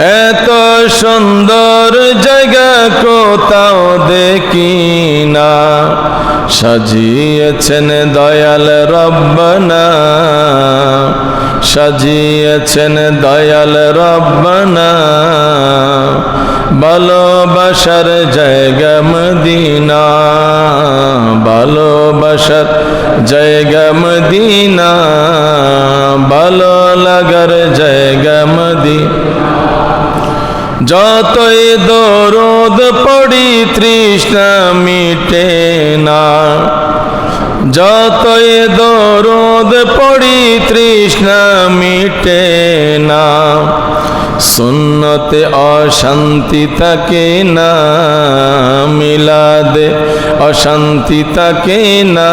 এত সুন্দর জায়গা কোথাও দেখি না সাজিয়েছেন দয়াল রব্বানা। সাজিয়েছেন দয়াল রব্বানা। ভালোবাসার জায়গা মদিনা। ভালোবাসার জায়গা মদিনা। ভালো লাগার জায়গা যতই দরদ পড়ি তৃষ্ণা মিটে না। যতই দরদ পড়ি তৃষ্ণা মিটে না। সুন্নতে অশান্তি থাকে না মিলাদে, অশান্তি থাকে না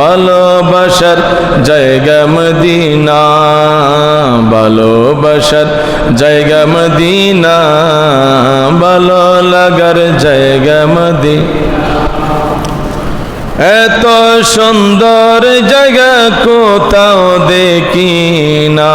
ভালোবাসার জায়গা মদিনা, ভালোবাসার জায়গা মদিনা, ভালো লাগার জায়গা মদিনা। এত সুন্দর জায়গা কোথাও দেখি না।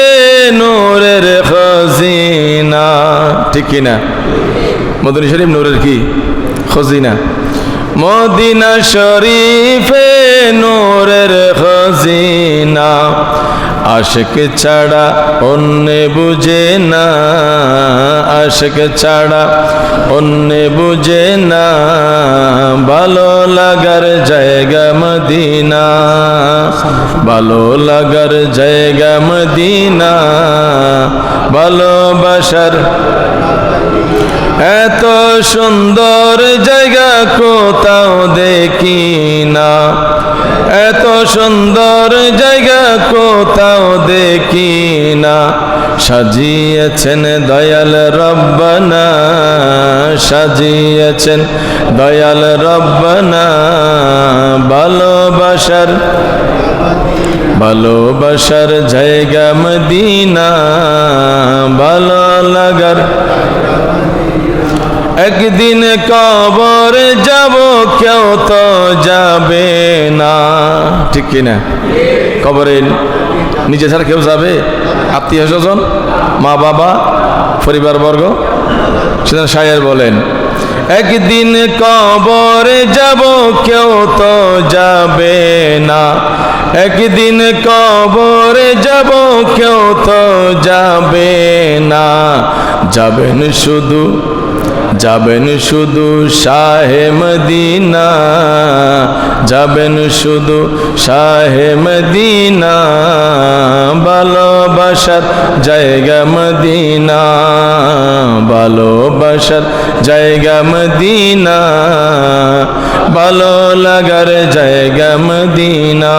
নূরের খজিনা। ঠিক কিনা মদিনা শরীফ নূরের কি? খজিনা। মদিনা শরীফে নূরের খজিনা। আশক ছাড়া অন্য বুঝে না, আশক ছাড়া অন্য বুঝে না, ভালো লাগার জায়গা মদিনা, ভালো লাগার জায়গা মদিনা, ভালোবাসার এত সুন্দর জায়গা কোথাও দেখি না। এত সুন্দর জায়গা কোথাও দেখি না সাজিয়েছেন দয়াল রব্বানা, সাজিয়েছেন দয়াল রব্বানা ভালোবাসার ভালোবাসার জায়গা মদিনা, ভালো লাগার একদিন কবর যাব, কেউ তো যাবে না। ঠিক কিনা? কবরে নিজে ছাড়া কেউ যাবে? আত্মীয় স্বজন? মা বাবা? পরিবারবর্গ? সেদিন সাহের বলেন, একদিন কবরে যাব, কেউ তো যাবে না। একদিন কবরে যাব, কেউ তো যাবে না। যাবেন শুধু যাবেন শুধু শাহে মদিনা, যাবেন শুধু শাহে মদিনা, ভালোবাসার জায়গা মদিনা, ভালোবাসার জায়গা মদিনা, ভালো লাগার জায়গা মদিনা।